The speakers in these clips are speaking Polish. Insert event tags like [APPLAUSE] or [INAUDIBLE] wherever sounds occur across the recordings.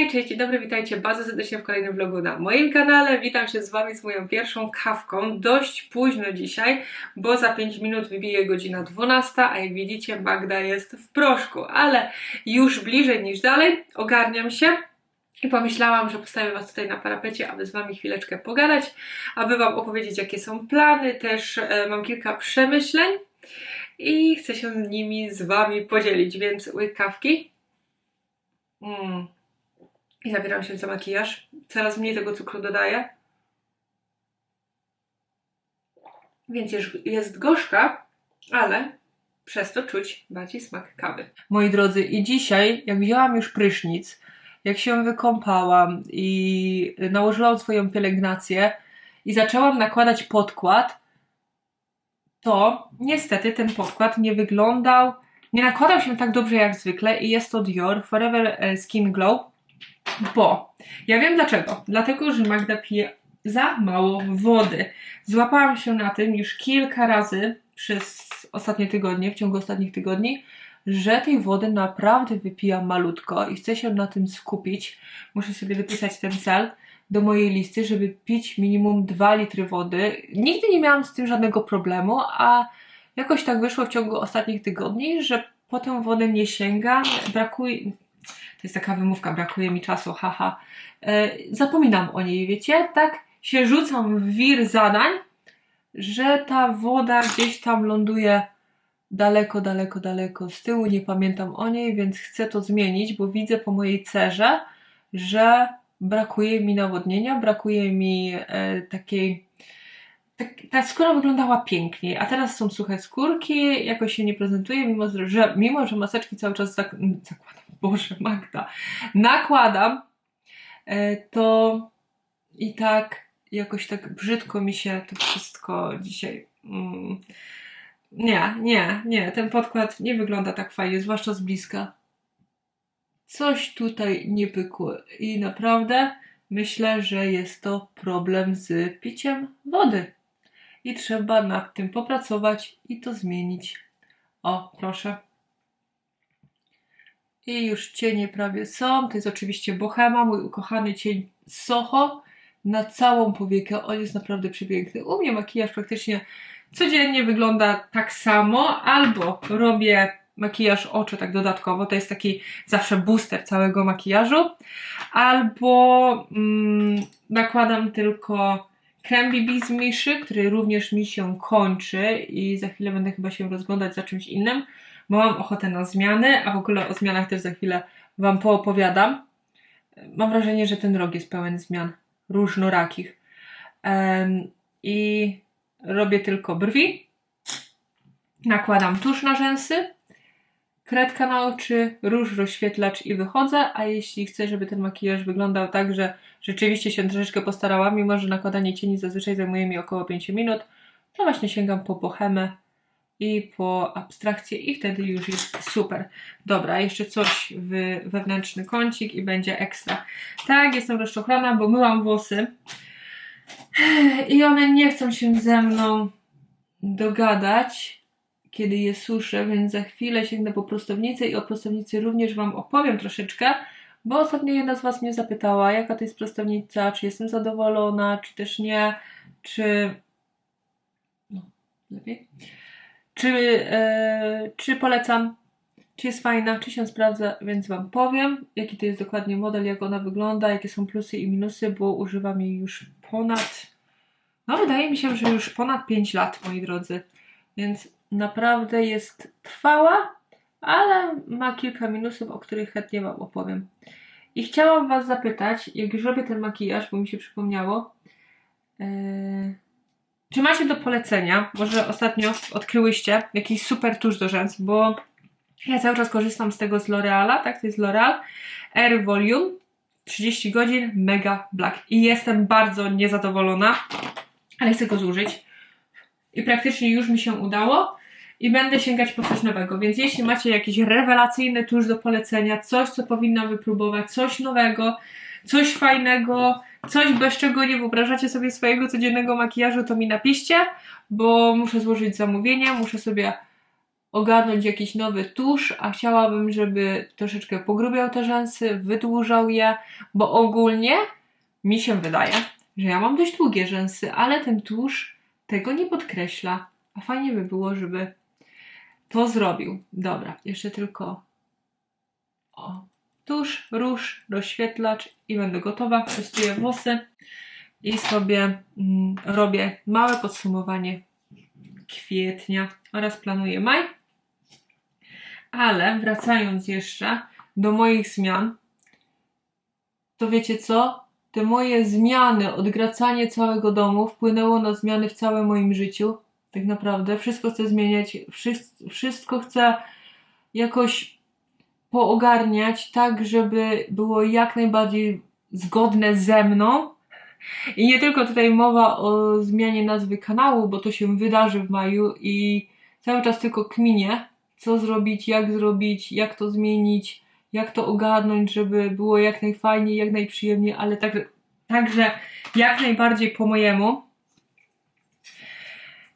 Hej, cześć, dzień dobry, witajcie bardzo serdecznie w kolejnym vlogu na moim kanale. Witam się z Wami z moją pierwszą kawką. Dość późno dzisiaj, bo za 5 minut wybije godzina 12, a jak widzicie Magda jest w proszku, ale już bliżej niż dalej, ogarniam się. I pomyślałam, że postawię Was tutaj na parapecie, aby z Wami chwileczkę pogadać, aby Wam opowiedzieć, jakie są plany. Też e, mam kilka przemyśleń i chcę się nimi z Wami podzielić, więc łyk kawki. I zabieram się za makijaż. Coraz mniej tego cukru dodaję. Więc jest, jest gorzka, ale przez to czuć bardziej smak kawy. Moi drodzy, i dzisiaj, jak wzięłam już prysznic, jak się wykąpałam i nałożyłam swoją pielęgnację i zaczęłam nakładać podkład, to niestety ten podkład nie wyglądał, nie nakładał się tak dobrze jak zwykle i jest to Dior Forever e, Skin Glow, bo ja wiem dlaczego. Dlatego, że Magda pije za mało wody. Złapałam się na tym już kilka razy przez ostatnie tygodnie, w ciągu ostatnich tygodni, że tej wody naprawdę wypija malutko i chcę się na tym skupić. Muszę sobie wypisać ten cel do mojej listy, żeby pić minimum 2 litry wody. Nigdy nie miałam z tym żadnego problemu, a jakoś tak wyszło w ciągu ostatnich tygodni, że po tę wodę nie sięgam. Brakuje. To jest taka wymówka, brakuje mi czasu, haha. E, zapominam o niej, wiecie? Tak się rzucam w wir zadań, że ta woda gdzieś tam ląduje daleko, daleko, daleko z tyłu. Nie pamiętam o niej, więc chcę to zmienić, bo widzę po mojej cerze, że brakuje mi nawodnienia, brakuje mi e, takiej. Tak, ta skóra wyglądała piękniej, a teraz są suche skórki, jakoś się nie prezentuje, mimo że, mimo, że maseczki cały czas zak zakładam. [LAUGHS] Boże, Magda, nakładam, e, to i tak jakoś tak brzydko mi się to wszystko dzisiaj. Mm, nie, nie, nie, ten podkład nie wygląda tak fajnie, zwłaszcza z bliska coś tutaj nie pykło i naprawdę myślę, że jest to problem z piciem wody. I trzeba nad tym popracować i to zmienić. O, proszę. I już cienie prawie są. To jest oczywiście Bohema, mój ukochany cień Soho na całą powiekę. On jest naprawdę przepiękny. U mnie makijaż praktycznie codziennie wygląda tak samo. Albo robię makijaż oczu tak dodatkowo, to jest taki zawsze booster całego makijażu, albo mm, nakładam tylko krem BB z Miszy, który również mi się kończy i za chwilę będę chyba się rozglądać za czymś innym, bo mam ochotę na zmiany, a w ogóle o zmianach też za chwilę Wam poopowiadam. Mam wrażenie, że ten rok jest pełen zmian różnorakich. Um, I robię tylko brwi, nakładam tusz na rzęsy, kredka na oczy, róż, rozświetlacz i wychodzę, a jeśli chcę, żeby ten makijaż wyglądał tak, że rzeczywiście się troszeczkę postarałam, mimo że nakładanie cieni zazwyczaj zajmuje mi około 5 minut, to właśnie sięgam po bohemę i po abstrakcję i wtedy już jest super. Dobra, jeszcze coś w wewnętrzny kącik i będzie ekstra. Tak, jestem rozczochrana, bo myłam włosy i one nie chcą się ze mną dogadać kiedy je suszę, więc za chwilę sięgnę po prostownicę i o prostownicy również Wam opowiem troszeczkę, bo ostatnio jedna z Was mnie zapytała, jaka to jest prostownica, czy jestem zadowolona, czy też nie, czy... No, lepiej. Czy, e, czy polecam, czy jest fajna, czy się sprawdza, więc Wam powiem, jaki to jest dokładnie model, jak ona wygląda, jakie są plusy i minusy, bo używam jej już ponad, no wydaje mi się, że już ponad 5 lat, moi drodzy, więc naprawdę jest trwała, ale ma kilka minusów, o których chętnie Wam opowiem. I chciałam Was zapytać, jak już robię ten makijaż, bo mi się przypomniało, yy, czy macie do polecenia, może ostatnio odkryłyście jakiś super tusz do rzęs, bo ja cały czas korzystam z tego z L'Oreala, tak, to jest L'Oreal Air Volume 30 godzin Mega Black. I jestem bardzo niezadowolona, ale chcę go zużyć. I praktycznie już mi się udało i będę sięgać po coś nowego. Więc jeśli macie jakiś rewelacyjny tusz do polecenia, coś, co powinna wypróbować, coś nowego, coś fajnego, coś bez czego nie wyobrażacie sobie swojego codziennego makijażu, to mi napiszcie, bo muszę złożyć zamówienie, muszę sobie ogarnąć jakiś nowy tusz, a chciałabym, żeby troszeczkę pogrubiał te rzęsy, wydłużał je, bo ogólnie mi się wydaje, że ja mam dość długie rzęsy, ale ten tusz tego nie podkreśla. A fajnie by było, żeby to zrobił. Dobra, jeszcze tylko o, tusz, róż, rozświetlacz i będę gotowa. Prostuję włosy i sobie mm, robię małe podsumowanie kwietnia oraz planuję maj. Ale wracając jeszcze do moich zmian, to wiecie co? Te moje zmiany, odgracanie całego domu wpłynęło na zmiany w całym moim życiu. Tak naprawdę wszystko chcę zmieniać, wszystko, chcę jakoś poogarniać tak, żeby było jak najbardziej zgodne ze mną. I nie tylko tutaj mowa o zmianie nazwy kanału, bo to się wydarzy w maju i cały czas tylko kminie, co zrobić, jak zrobić, jak to zmienić, jak to ogarnąć, żeby było jak najfajniej, jak najprzyjemniej, ale tak, także jak najbardziej po mojemu.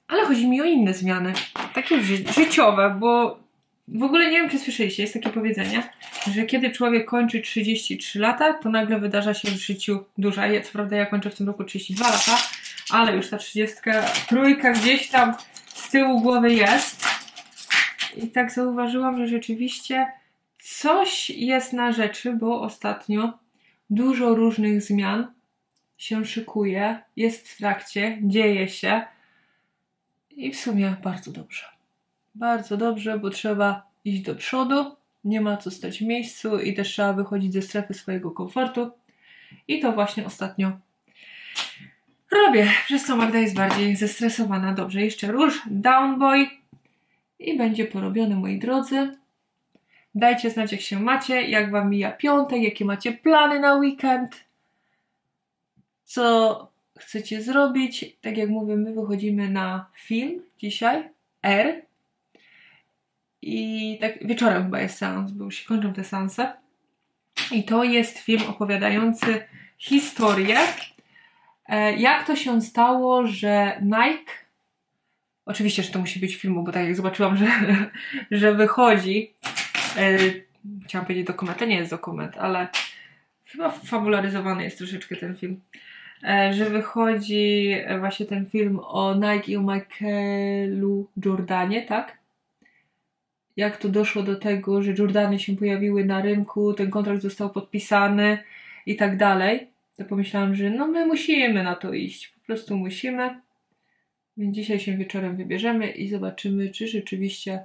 Ale chodzi mi o inne zmiany, takie ży- życiowe, bo w ogóle nie wiem, czy słyszeliście, jest takie powiedzenie, że kiedy człowiek kończy 33 lata, to nagle wydarza się w życiu duża. Co prawda ja kończę w tym roku 32 lata, ale już ta 30 trójka gdzieś tam z tyłu głowy jest. I tak zauważyłam, że rzeczywiście coś jest na rzeczy, bo ostatnio dużo różnych zmian się szykuje, jest w trakcie, dzieje się i w sumie bardzo dobrze. Bardzo dobrze, bo trzeba iść do przodu, nie ma co stać w miejscu i też trzeba wychodzić ze strefy swojego komfortu. I to właśnie ostatnio robię, przez co Magda jest bardziej zestresowana. Dobrze, jeszcze róż, downboy i będzie porobione, moi drodzy. Dajcie znać, jak się macie, jak wam mija piątek, jakie macie plany na weekend, co chcecie zrobić. Tak jak mówię, my wychodzimy na film dzisiaj, R. I tak wieczorem chyba jest seans, bo już się kończą te seanse. I to jest film opowiadający historię, e, jak to się stało, że Nike Oczywiście, że to musi być filmu, bo tak jak zobaczyłam, że, [LAUGHS] że wychodzi. E, chciałam powiedzieć dokument, to nie jest dokument, ale chyba fabularyzowany jest troszeczkę ten film. E, że wychodzi e, właśnie ten film o Nike i o Michaelu Jordanie, tak? Jak to doszło do tego, że Jordany się pojawiły na rynku, ten kontrakt został podpisany i tak dalej. To pomyślałam, że no my musimy na to iść. Po prostu musimy. Więc dzisiaj się wieczorem wybierzemy i zobaczymy, czy rzeczywiście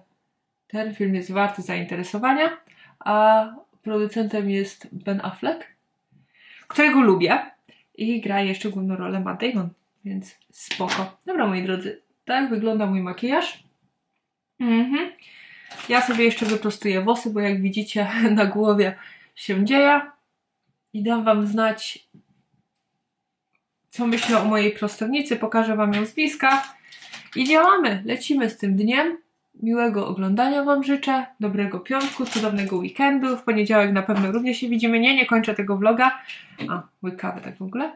ten film jest warty zainteresowania. A producentem jest Ben Affleck, którego lubię i gra jeszcze główną rolę Matt Damon, więc spoko. Dobra, moi drodzy, tak wygląda mój makijaż. Mhm. Ja sobie jeszcze wyprostuję włosy, bo jak widzicie [LAUGHS] na głowie się dzieje. I dam Wam znać, co myślę o mojej prostownicy. Pokażę Wam ją z bliska. I działamy, lecimy z tym dniem. Miłego oglądania Wam życzę, dobrego piątku, cudownego weekendu. W poniedziałek na pewno również się widzimy. Nie, nie kończę tego vloga. A, łykawę tak w ogóle.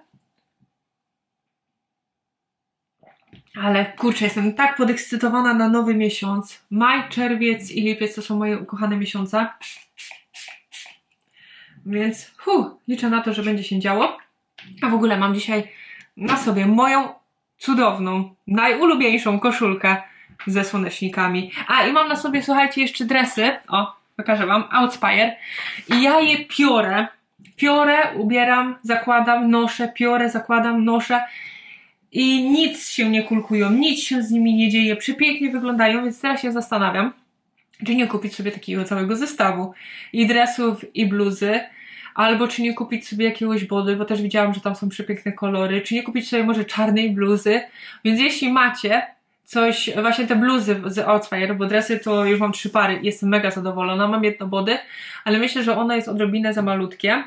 Ale kurczę, jestem tak podekscytowana na nowy miesiąc. Maj, czerwiec i lipiec to są moje ukochane miesiące. Więc hu, liczę na to, że będzie się działo. A w ogóle mam dzisiaj na sobie moją cudowną, najulubieńszą koszulkę ze słonecznikami. A i mam na sobie, słuchajcie, jeszcze dresy. O, pokażę Wam, Outspire. I ja je piorę. Piorę, ubieram, zakładam, noszę, piorę, zakładam, noszę. I nic się nie kulkują, nic się z nimi nie dzieje. Przepięknie wyglądają, więc teraz się zastanawiam, czy nie kupić sobie takiego całego zestawu. I dresów, i bluzy. Albo czy nie kupić sobie jakiegoś body, bo też widziałam, że tam są przepiękne kolory. Czy nie kupić sobie może czarnej bluzy. Więc jeśli macie coś, właśnie te bluzy z Outfire, bo dresy to już mam trzy pary jestem mega zadowolona. Mam jedno body, ale myślę, że ono jest odrobinę za malutkie.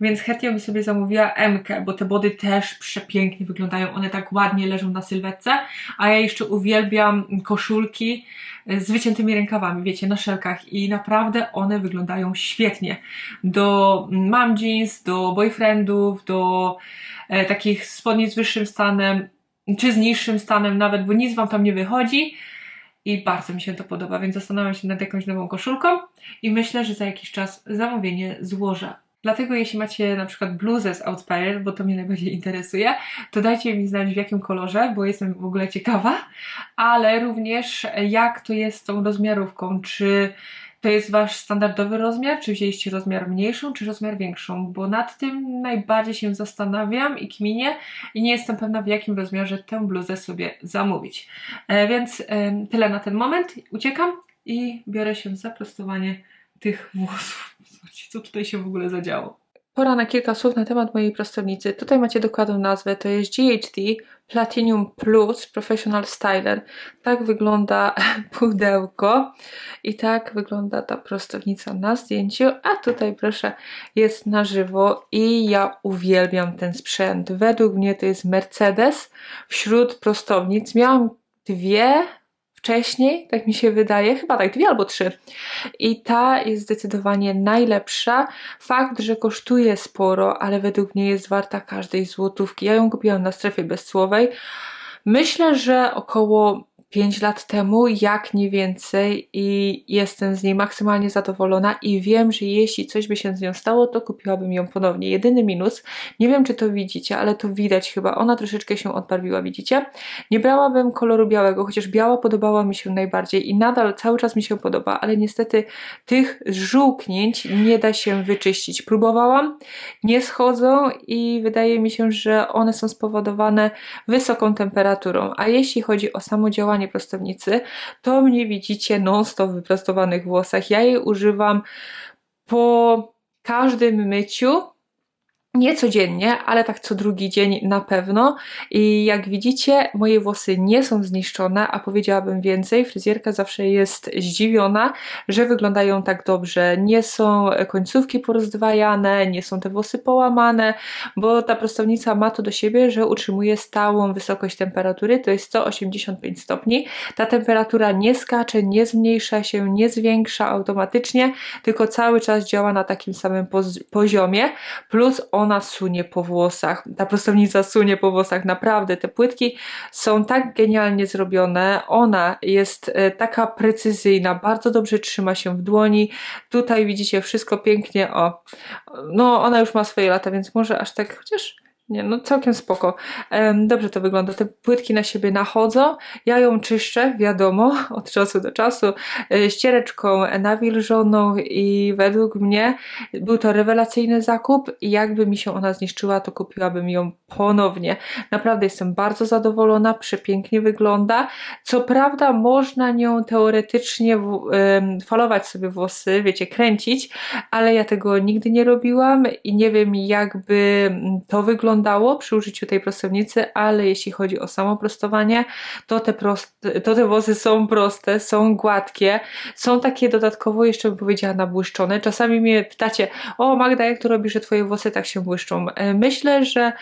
Więc chętnie bym sobie zamówiła MK, bo te body też przepięknie wyglądają. One tak ładnie leżą na sylwetce. A ja jeszcze uwielbiam koszulki z wyciętymi rękawami, wiecie, na szelkach i naprawdę one wyglądają świetnie. Do mam jeans, do boyfriendów, do e, takich spodni z wyższym stanem, czy z niższym stanem nawet, bo nic wam tam nie wychodzi. i bardzo mi się to podoba, więc zastanawiam się nad jakąś nową koszulką i myślę, że za jakiś czas zamówienie złożę. Dlatego jeśli macie na przykład bluzę z Outspire, bo to mnie najbardziej interesuje, to dajcie mi znać w jakim kolorze, bo jestem w ogóle ciekawa, ale również jak to jest z tą rozmiarówką, czy to jest wasz standardowy rozmiar, czy wzięliście rozmiar mniejszą, czy rozmiar większą, bo nad tym najbardziej się zastanawiam i kminię i nie jestem pewna w jakim rozmiarze tę bluzę sobie zamówić. E, więc e, tyle na ten moment. Uciekam i biorę się za prostowanie tych włosów. [LAUGHS] Zobaczcie, co tutaj się w ogóle zadziało. Pora na kilka słów na temat mojej prostownicy. Tutaj macie dokładną nazwę, to jest GHD Platinum Plus Professional Styler. Tak wygląda [LAUGHS] pudełko i tak wygląda ta prostownica na zdjęciu, a tutaj proszę jest na żywo i ja uwielbiam ten sprzęt. Według mnie to jest Mercedes wśród prostownic. Miałam dwie wcześniej, tak mi się wydaje, chyba tak, dwie albo trzy. I ta jest zdecydowanie najlepsza. Fakt, że kosztuje sporo, ale według mnie jest warta każdej złotówki. Ja ją kupiłam na strefie bezcłowej. Myślę, że około 5 lat temu, jak nie więcej, i jestem z niej maksymalnie zadowolona i wiem, że jeśli coś by się z nią stało, to kupiłabym ją ponownie. Jedyny minus, nie wiem czy to widzicie, ale to widać chyba, ona troszeczkę się odbarwiła, widzicie? Nie brałabym koloru białego, chociaż biała podobała mi się najbardziej i nadal cały czas mi się podoba, ale niestety tych żółknięć nie da się wyczyścić. Próbowałam, nie schodzą i wydaje mi się, że one są spowodowane wysoką temperaturą. A jeśli chodzi o samo działanie prostownicy, to mnie widzicie non-stop w wyprostowanych włosach. Ja jej używam po każdym myciu, nie codziennie, ale tak co drugi dzień na pewno. I jak widzicie, moje włosy nie są zniszczone, a powiedziałabym więcej. Fryzjerka zawsze jest zdziwiona, że wyglądają tak dobrze. Nie są końcówki porozdwajane, nie są te włosy połamane, bo ta prostownica ma to do siebie, że utrzymuje stałą wysokość temperatury, to jest 185 stopni. Ta temperatura nie skacze, nie zmniejsza się, nie zwiększa automatycznie, tylko cały czas działa na takim samym poziomie. Plus ona sunie po włosach. Ta prostownica sunie po włosach, naprawdę. Te płytki są tak genialnie zrobione. Ona jest e, taka precyzyjna, bardzo dobrze trzyma się w dłoni. Tutaj widzicie wszystko pięknie. O, no ona już ma swoje lata, więc może aż tak, chociaż nie, no całkiem spoko. Dobrze to wygląda. Te płytki na siebie nachodzą. Ja ją czyszczę, wiadomo, [LAUGHS] od czasu do czasu, e, ściereczką nawilżoną i według mnie był to rewelacyjny zakup i jakby mi się ona zniszczyła, to kupiłabym ją ponownie. Naprawdę jestem bardzo zadowolona, przepięknie wygląda. Co prawda można nią teoretycznie falować sobie włosy, wiecie, kręcić, ale ja tego nigdy nie robiłam i nie wiem jakby to wygląda wyglądało przy użyciu tej prostownicy, ale jeśli chodzi o samo prostowanie, to te, proste, to te włosy są proste, są gładkie, są takie dodatkowo jeszcze bym powiedziała nabłyszczone. Czasami mnie pytacie, o Magda, jak to robisz, że twoje włosy tak się błyszczą? E, myślę, że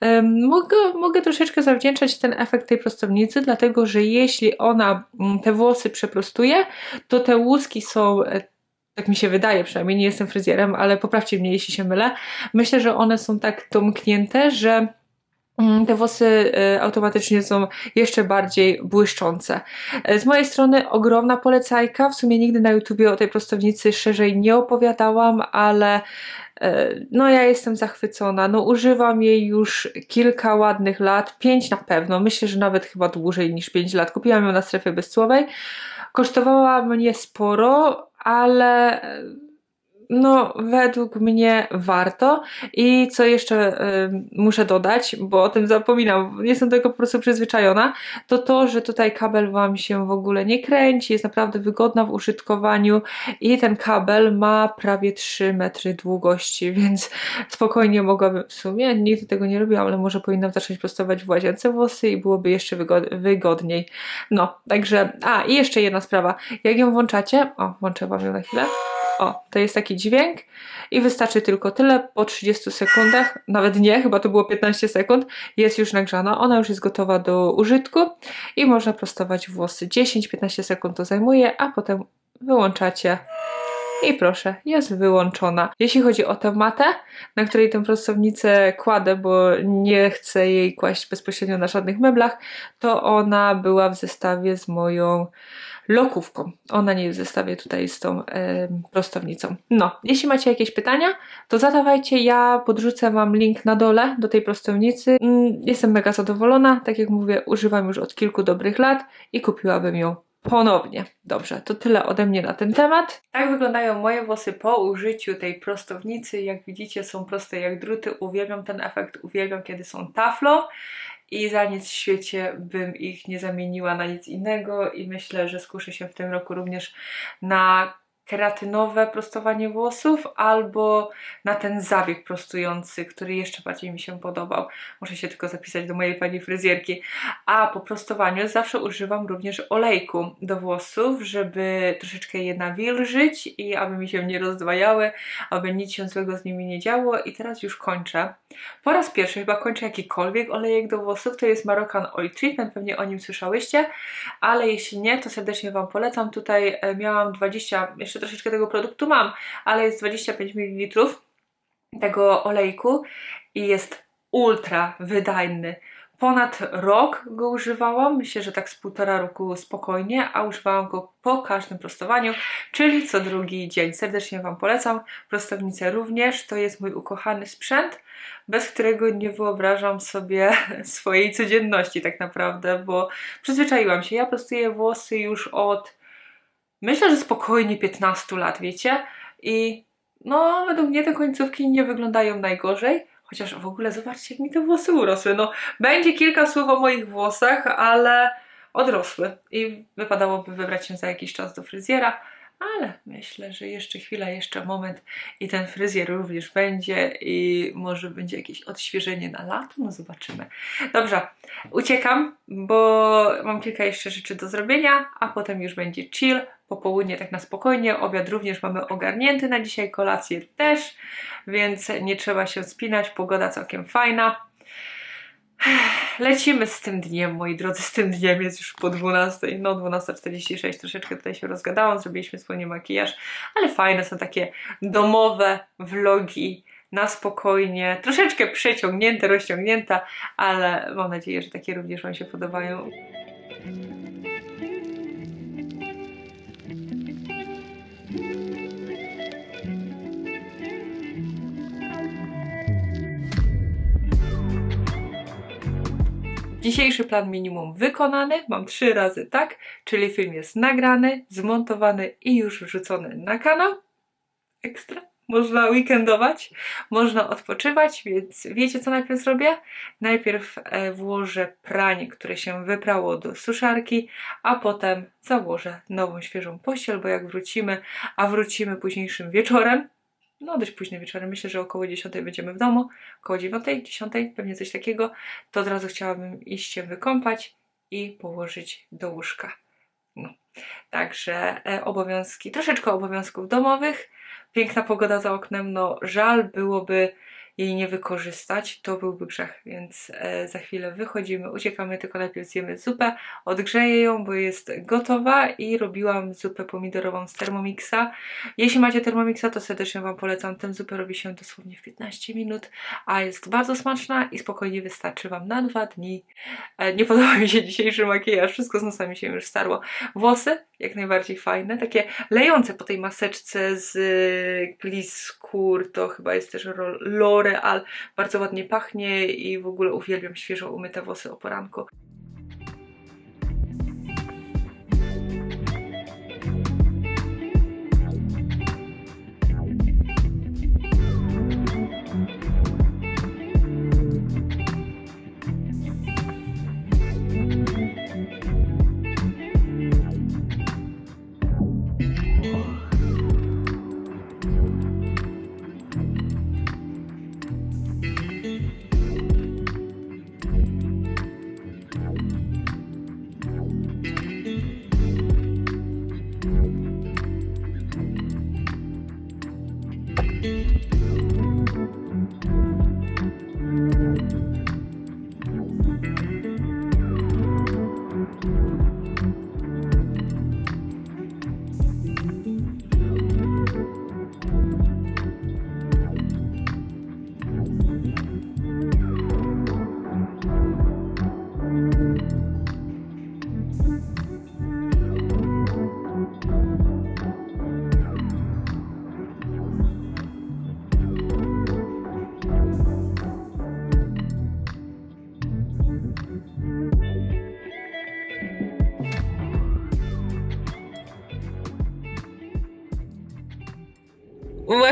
um, mogę, mogę troszeczkę zawdzięczać ten efekt tej prostownicy, dlatego że jeśli ona mm, te włosy przeprostuje, to te łuski są e, tak mi się wydaje przynajmniej, nie jestem fryzjerem, ale poprawcie mnie, jeśli się mylę. Myślę, że one są tak domknięte, że mm, te włosy y, automatycznie są jeszcze bardziej błyszczące. Z mojej strony ogromna polecajka. W sumie nigdy na YouTubie o tej prostownicy szerzej nie opowiadałam, ale y, no ja jestem zachwycona. No używam jej już kilka ładnych lat, pięć na pewno. Myślę, że nawet chyba dłużej niż pięć lat. Kupiłam ją na strefie bezcłowej. Kosztowała mnie sporo, ale no, według mnie warto. I co jeszcze y, muszę dodać, bo o tym zapominam, jestem tego po prostu przyzwyczajona, to to, że tutaj kabel Wam się w ogóle nie kręci, jest naprawdę wygodna w użytkowaniu i ten kabel ma prawie 3 metry długości, [LAUGHS] więc spokojnie mogłabym, w sumie nigdy tego nie robiłam, ale może powinnam zacząć prostować w łazience włosy i byłoby jeszcze wygodniej. No, także, a i jeszcze jedna sprawa, jak ją włączacie, o, włączę Wam ją na chwilę, o, to jest taki dźwięk i wystarczy tylko tyle. Po 30 sekundach, nawet nie, chyba to było 15 sekund, jest już nagrzana. Ona już jest gotowa do użytku i można prostować włosy. 10-15 sekund to zajmuje, a potem wyłączacie i proszę, jest wyłączona. Jeśli chodzi o tę matę, na której tę prostownicę kładę, bo nie chcę jej kłaść bezpośrednio na żadnych meblach, to ona była w zestawie z moją lokówką. Ona nie jest w zestawie tutaj z tą e, prostownicą. No, jeśli macie jakieś pytania, to zadawajcie. Ja podrzucę Wam link na dole do tej prostownicy. Mm, Jestem mega zadowolona. Tak jak mówię, używam już od kilku dobrych lat i kupiłabym ją ponownie. Dobrze, to tyle ode mnie na ten temat. Tak wyglądają moje włosy po użyciu tej prostownicy. Jak widzicie, są proste jak druty. Uwielbiam ten efekt, uwielbiam kiedy są taflą i za nic w świecie bym ich nie zamieniła na nic innego i myślę, że skuszę się w tym roku również na keratynowe prostowanie włosów albo na ten zabieg prostujący, który jeszcze bardziej mi się podobał. Muszę się tylko zapisać do mojej pani fryzjerki. A po prostowaniu zawsze używam również olejku do włosów, żeby troszeczkę je nawilżyć i aby mi się nie rozdwajały, aby nic się złego z nimi nie działo. I teraz już kończę. Po raz pierwszy chyba kończę jakikolwiek olejek do włosów. To jest Moroccan Oil Treatment, pewnie o nim słyszałyście, ale jeśli nie, to serdecznie Wam polecam. Tutaj e, miałam 20, jeszcze troszeczkę tego produktu mam, ale jest 25 ml tego olejku i jest ultra wydajny. Ponad rok go używałam, myślę, że tak z półtora roku spokojnie, a używałam go po każdym prostowaniu, czyli co drugi dzień. Serdecznie Wam polecam. Prostownicę również, to jest mój ukochany sprzęt, bez którego nie wyobrażam sobie [LAUGHS] swojej codzienności tak naprawdę, bo przyzwyczaiłam się. Ja prostuję włosy już od, myślę, że spokojnie 15 lat, wiecie? I no, według mnie te końcówki nie wyglądają najgorzej. Chociaż w ogóle zobaczcie, jak mi te włosy urosły. No, będzie kilka słów o moich włosach, ale odrosły. I wypadałoby wybrać się za jakiś czas do fryzjera. Ale myślę, że jeszcze chwila, jeszcze moment i ten fryzjer również będzie i może będzie jakieś odświeżenie na lato, no zobaczymy. Dobrze, uciekam, bo mam kilka jeszcze rzeczy do zrobienia, a potem już będzie chill, popołudnie tak na spokojnie, obiad również mamy ogarnięty na dzisiaj, kolację też, więc nie trzeba się spinać, pogoda całkiem fajna. Lecimy z tym dniem, moi drodzy, z tym dniem. Jest już po 12, no 12.46, troszeczkę tutaj się rozgadałam, zrobiliśmy wspólnie makijaż, ale fajne są takie domowe vlogi na spokojnie, troszeczkę przeciągnięte, rozciągnięte, ale mam nadzieję, że takie również Wam się podobają. Dzisiejszy plan minimum wykonany, mam trzy razy tak, czyli film jest nagrany, zmontowany i już wrzucony na kanał. Ekstra. Można weekendować, można odpoczywać, więc wiecie co najpierw zrobię? Najpierw e, włożę pranie, które się wyprało do suszarki, a potem założę nową, świeżą pościel, bo jak wrócimy, a wrócimy późniejszym wieczorem, no dość późnym wieczorem, myślę, że około 10 będziemy w domu, około 9, 10, pewnie coś takiego, to od razu chciałabym iść się wykąpać i położyć do łóżka. No. Także e, obowiązki, troszeczkę obowiązków domowych, piękna pogoda za oknem, no żal byłoby jej nie wykorzystać, to byłby grzech, więc e, za chwilę wychodzimy, uciekamy, tylko najpierw zjemy zupę, odgrzeję ją, bo jest gotowa i robiłam zupę pomidorową z Thermomixa. Jeśli macie Thermomixa, to serdecznie Wam polecam, tę zupę robi się dosłownie w 15 minut, a jest bardzo smaczna i spokojnie wystarczy Wam na dwa dni. E, nie podoba mi się dzisiejszy makijaż, wszystko z nosami się już starło. Włosy jak najbardziej fajne, takie lejące po tej maseczce z Gliss Kur, to chyba jest też L'Oreal, bardzo ładnie pachnie i w ogóle uwielbiam świeżo umyte włosy o poranku.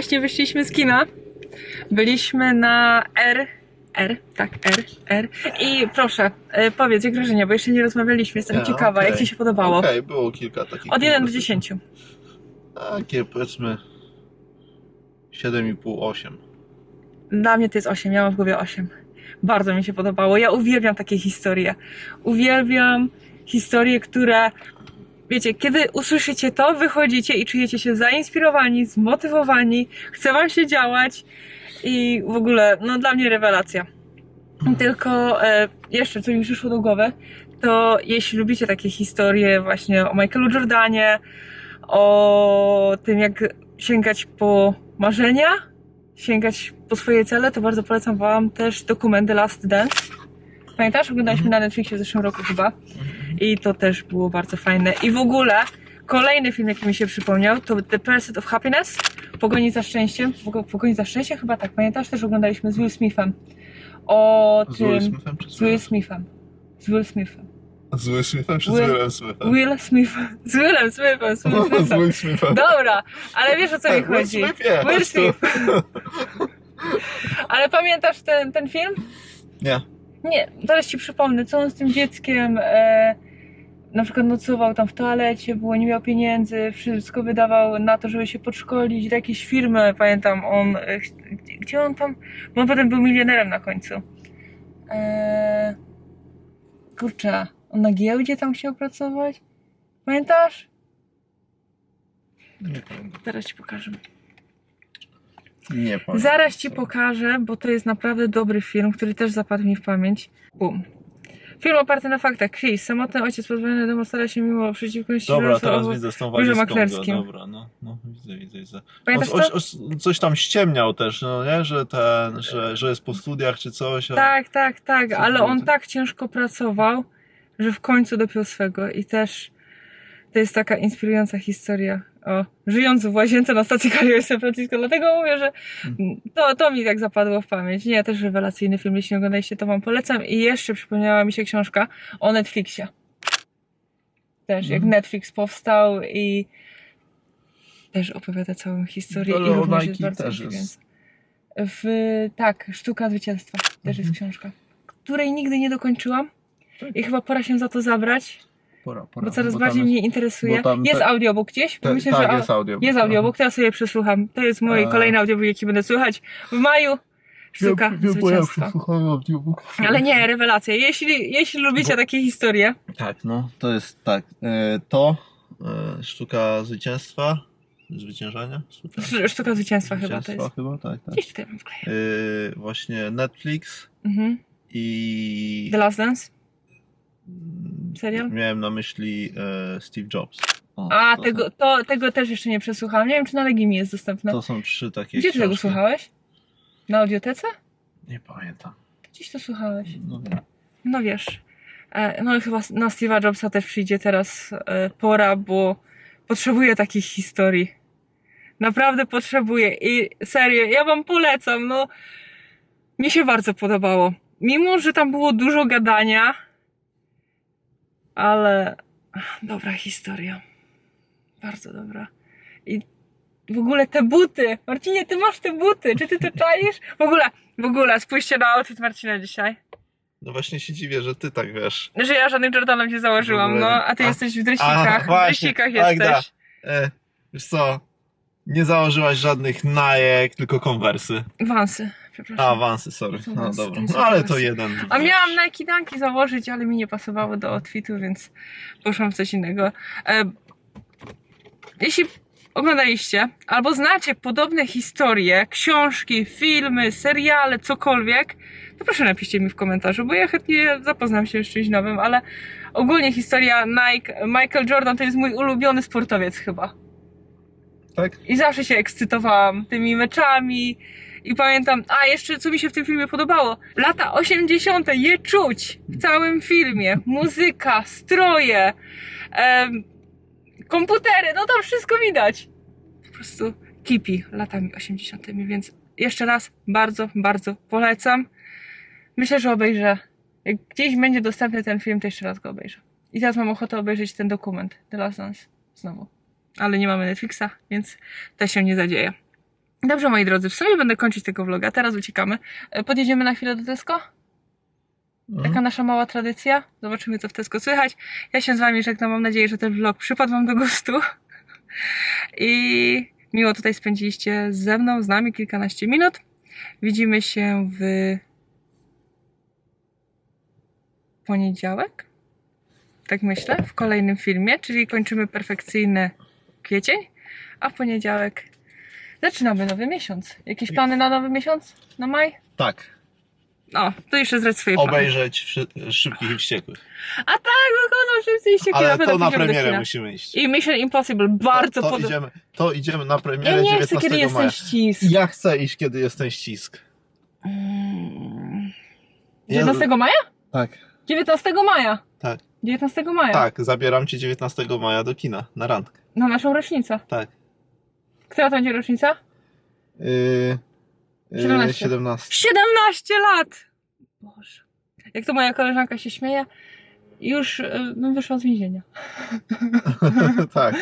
Właśnie wyszliśmy z kina. Byliśmy na R. R, tak, R, R. I proszę, e, powiedz, jak wrażenia, bo jeszcze nie rozmawialiśmy, jestem Ja, ciekawa, jak okej. Ci się podobało. Okej, było kilka takich. Od 1 do dosyć- 10. Takie powiedzmy 7,5-8. Dla mnie to jest 8, ja mam w głowie 8. Bardzo mi się podobało. Ja uwielbiam takie historie. Uwielbiam historie, które. Wiecie, kiedy usłyszycie to, wychodzicie i czujecie się zainspirowani, zmotywowani, chce wam się działać i w ogóle, no dla mnie rewelacja. Tylko e, jeszcze, co mi przyszło do głowy, to jeśli lubicie takie historie właśnie o Michaelu Jordanie, o tym jak sięgać po marzenia, sięgać po swoje cele, to bardzo polecam wam też dokument The Last Dance. Pamiętasz? Oglądaliśmy na Netflixie w zeszłym roku chyba. I to też było bardzo fajne. I w ogóle kolejny film, jaki mi się przypomniał, to The Pursuit of Happiness. Pogoni za szczęściem. Pog- Pogoni za szczęściem chyba tak. Pamiętasz? Też oglądaliśmy z Will Smithem. O Z Will tym... Smithem czy z Z Will Smithem. Z Will Smithem. Z Will Smithem czy z Will- Willem Smithem? Will Smith. Z Willem Smithem. Z [LAUGHS] Will Z Smithem. Will Smithem. Dobra, ale wiesz o co mi Tak, Will chodzi. Smith jest. Will Smith. [LAUGHS] Ale pamiętasz ten, ten film? Nie. Nie, zaraz ci przypomnę, co on z tym dzieckiem e, na przykład nocował tam w toalecie, było nie miał pieniędzy, wszystko wydawał na to, żeby się podszkolić do jakiejś firmy, pamiętam, on, e, gdzie on tam, bo on potem był milionerem na końcu. E, kurczę, on na giełdzie tam chciał pracować? Pamiętasz? Nie pamiętam. Zaraz ci pokażę. Nie pamiętam. Zaraz ci pokażę, bo to jest naprawdę dobry film, który też zapadł mi w pamięć. Bum. Film oparty na faktach. Chris, samotny ojciec pozbawiony domu stara się mimo przeciwności Dobra, teraz widzę z tą walizką. Dobra, no, no, widzę, widzę, widzę. Pamiętasz o, to? o, coś tam ściemniał też, no nie? Że ten, że, że jest po studiach czy coś. a- Tak, tak, tak, ale on to? tak ciężko pracował, że w końcu dopiął swego i też to jest taka inspirująca historia o żyjący w łazience na stacji kolejowej San Francisco, dlatego mówię, że to, to mi tak zapadło w pamięć. Nie, też rewelacyjny film, jeśli nie oglądaliście, to wam polecam i jeszcze przypomniała mi się książka o Netflixie. Też, jak Mhm. Netflix powstał i też opowiada całą historię i również jest bardzo też inspirująca. W, tak, Sztuka Zwycięstwa też jest Mhm. książka, której nigdy nie dokończyłam Tak. i chyba pora się za to zabrać, Pora, pora. bo coraz tam bardziej jest- mnie interesuje. bo tam Jest te- audiobook gdzieś? Bo te- myślę, tak, że jest audio. jest audiobook, to ja sobie przesłucham. To jest mój A. kolejny audiobook, jaki będę słuchać w maju. Sztuka Zwycięstwa. Ale nie, rewelacja. Jeśli, jeśli lubicie Bo- takie historie, Tak, no, to jest tak. E, to e, sztuka zwycięstwa. Zwyciężania? Sztuka, Sz- Sztuka Zwycięstwa chyba to zwycięstwa jest. chyba, tak, tak. Gdzieś tutaj mam. E, właśnie Netflix Mhm. i. The Last Dance? Serial? Miałem na myśli e, Steve Jobs. O, A, to tego, to, tego też jeszcze nie przesłuchałam. Nie wiem, czy na Legimi jest dostępne. to są trzy takie. Gdzie ty tego słuchałeś? Na audiotece? Nie pamiętam. Gdzieś to słuchałeś. No wiem. No wiesz. E, No chyba na Steve'a Jobsa też przyjdzie teraz e, pora, bo potrzebuję takich historii. Naprawdę potrzebuję. I serio, ja wam polecam. No, mi się bardzo podobało. Mimo, że tam było dużo gadania, ale dobra historia. Bardzo dobra. I w ogóle te buty. Marcinie, ty masz te buty. Czy ty to czaisz? W ogóle, w ogóle, spójrzcie na outfit Marcina dzisiaj. No właśnie się dziwię, że ty tak wiesz. Że ja żadnych Jordanów nie założyłam, W no, a ty a- jesteś w dresikach. a, W właśnie, dresikach Magda. jesteś. E, wiesz co? Nie założyłaś żadnych najek, tylko konwersy. Wansy, A, przepraszam. awansy, sorry. No was- dobra. to No ale to jeden. A miałam Nike Dunki założyć, ale mi nie pasowały do outfitu, więc poszłam w coś innego. E, jeśli oglądaliście albo znacie podobne historie, książki, filmy, seriale, cokolwiek, to proszę napiszcie mi w komentarzu, bo ja chętnie zapoznam się z czymś nowym, ale ogólnie historia Nike, Michael Jordan to jest mój ulubiony sportowiec chyba. Tak? I zawsze się ekscytowałam tymi meczami. I pamiętam, a jeszcze co mi się w tym filmie podobało. Lata 80. je czuć w całym filmie. Muzyka, stroje, em, komputery, no tam wszystko widać. Po prostu kipi latami 80. Więc jeszcze raz bardzo, bardzo polecam. Myślę, że obejrzę. Jak gdzieś będzie dostępny ten film, to jeszcze raz go obejrzę. I teraz mam ochotę obejrzeć ten dokument The Last Dance znowu ale nie mamy Netflixa, więc to się nie zadzieje. Dobrze, moi drodzy, w sumie będę kończyć tego vloga. Teraz uciekamy. E, Podjedziemy na chwilę do Tesco? Mhm. Taka nasza mała tradycja. Zobaczymy, co w Tesco słychać. Ja się z wami żegnam. Mam nadzieję, że ten vlog przypadł wam do gustu. [LAUGHS] I miło tutaj spędziliście ze mną, z nami kilkanaście minut. Widzimy się w poniedziałek. Tak myślę, w kolejnym filmie, czyli kończymy perfekcyjny kwiecień, a w poniedziałek zaczynamy nowy miesiąc. Jakieś plany na nowy miesiąc? Na maj? Tak. O, to jeszcze zdrać swoje plany. Obejrzeć wszy- szybkich i wściekłych. A tak, wychodzą wszyscy i ścieki Ale to na pójdziemy do premierę kina. musimy iść. I Mission Impossible bardzo to, to, podoba. idziemy, to idziemy na Ja premierę nie chcę, 19 kiedy jest ten maja. ścisk. Ja chcę iść, kiedy jest ten ścisk. Mm. Ja- 19 maja? Tak. 19 maja. Tak. 19 maja. Tak, zabieram cię 19 maja do kina, na randkę. Na naszą rocznicę. Tak. Która to będzie rocznica? Yy, yy, 17. 17. 17 lat! Boże. Jak to moja koleżanka się śmieje, już y, bym wyszła z więzienia. [LAUGHS] tak.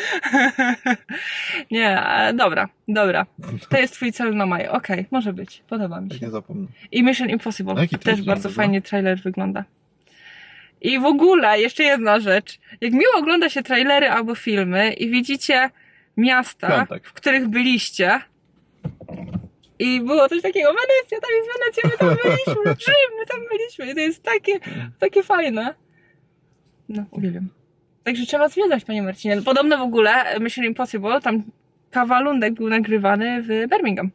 [LAUGHS] nie, dobra, dobra. To jest twój cel na maj. Okej, może być. Podoba mi Tak się. nie zapomnę. I Mission Impossible. A jaki Też bardzo wygląda? fajnie trailer wygląda. I w ogóle, jeszcze jedna rzecz. Jak miło ogląda się trailery albo filmy i widzicie miasta, Piątek. w których byliście i było coś takiego, Wenecja, tam jest Wenecja, my tam byliśmy, Rzym, my tam byliśmy i to jest takie, takie fajne. No, uwielbiam. Także trzeba zwiedzać, panie Marcinie. Podobno w ogóle Mission Impossible, tam kawalundek był nagrywany w Birmingham.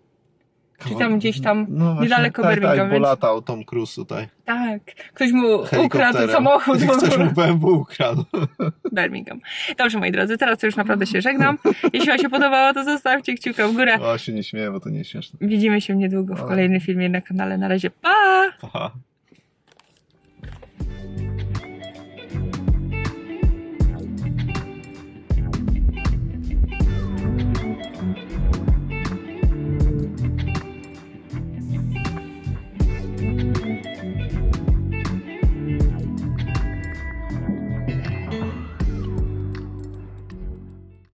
Czy tam gdzieś tam niedaleko tak, Birmingham, Tak, bo więc- latał Tom Cruise tutaj. Tak, ktoś mu ukradł samochód [LAUGHS] Ktoś mu BMW ukradł. [LAUGHS] Birmingham. Dobrze, moi drodzy, teraz to już naprawdę się żegnam. Jeśli Wam się podobało, to zostawcie kciuka w górę. O, się nie śmieję, bo to nie śmieszne. Widzimy się niedługo w kolejnym filmie na kanale. Na razie, pa! Aha.